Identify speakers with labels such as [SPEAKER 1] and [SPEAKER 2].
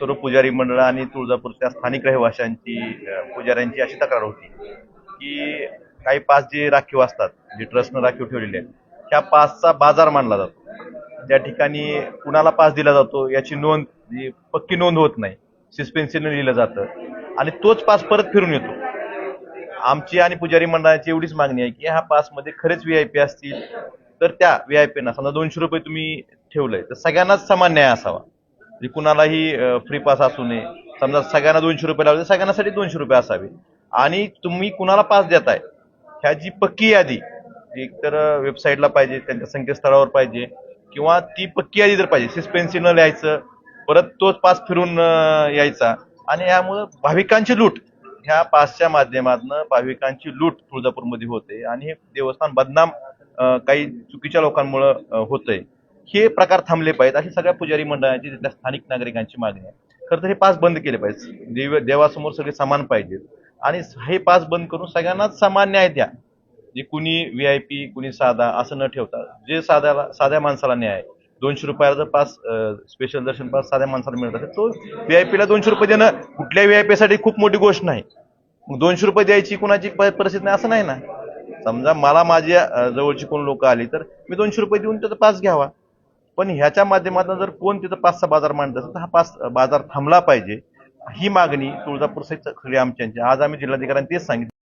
[SPEAKER 1] सर्व पुजारी मंडळ आणि तुळजापूरच्या स्थानिक रहिवाशांची पुजाऱ्यांची अशी तक्रार होती की काही पास जे राखीव असतात जे ट्रस्टनं राखीव ठेवलेले आहेत त्या पासचा बाजार मानला जातो. त्या ठिकाणी कुणाला पास दिला जातो याची नोंद पक्की नोंद होत नाही सस्पेन्सीनं लिहिलं जातं आणि तोच पास परत फिरून येतो. आमची आणि पुजारी मंडळाची एवढीच मागणी आहे की ह्या पासमध्ये खरेच व्ही आय पी असतील तर त्या व्ही आय पीना समजा दोनशे रुपये तुम्ही ठेवलंय तर सगळ्यांनाच समान न्याय असावा. म्हणजे कुणालाही फ्री पास असू नये. समजा सगळ्यांना दोनशे रुपये लावले सगळ्यांनासाठी सगळ्यांसाठी दोनशे रुपये असावे. आणि तुम्ही कुणाला पास देताय ह्याची पक्की यादी एकतर वेबसाईटला पाहिजे त्यांच्या संकेतस्थळावर पाहिजे किंवा ती पक्की यादी जर पाहिजे सस्पेन्सी न लिहायचं परत तोच पास फिरून यायचा. आणि यामुळं भाविकांची लूट ह्या पासच्या माध्यमातून भाविकांची लूट तुळजापूरमध्ये होते. आणि हे देवस्थान बदनाम काही चुकीच्या लोकांमुळं होतंय. हे प्रकार थांबले पाहिजेत अशी सगळ्या पुजारी मंडळांची तिथल्या स्थानिक नागरिकांची मागणी आहे. खरं तर हे पास बंद केले पाहिजे देव देवासमोर सगळे समान पाहिजेत. आणि हे पास बंद करून सगळ्यांनाच समान न्याय द्या. जे कुणी व्ही आय पी कुणी साधा असं न ठेवता जे साध्याला साध्या माणसाला न्याय आहे. दोनशे रुपयाचा पास स्पेशल दर्शन पास साध्या माणसाला मिळत असेल तो व्ही आय पीला दोनशे रुपये देणं कुठल्या व्ही आय पीसाठी खूप मोठी गोष्ट नाही. मग दोनशे रुपये द्यायची कुणाची प- परिस्थिती नाही असं नाही ना. समजा मला माझ्या जवळची कोण लोक आली तर मी दोनशे रुपये देऊन त्याचा पास घ्यावा. पण ह्याच्या माध्यमातून जर कोण तिथं पाचचा बाजार मांडत असेल तर हा पाच बाजार थांबला पाहिजे. ही मागणी तुळजापूर सहित सगळी आमच्यांची. आज आम्ही जिल्हाधिकाऱ्यांनी तेच सांगितलं.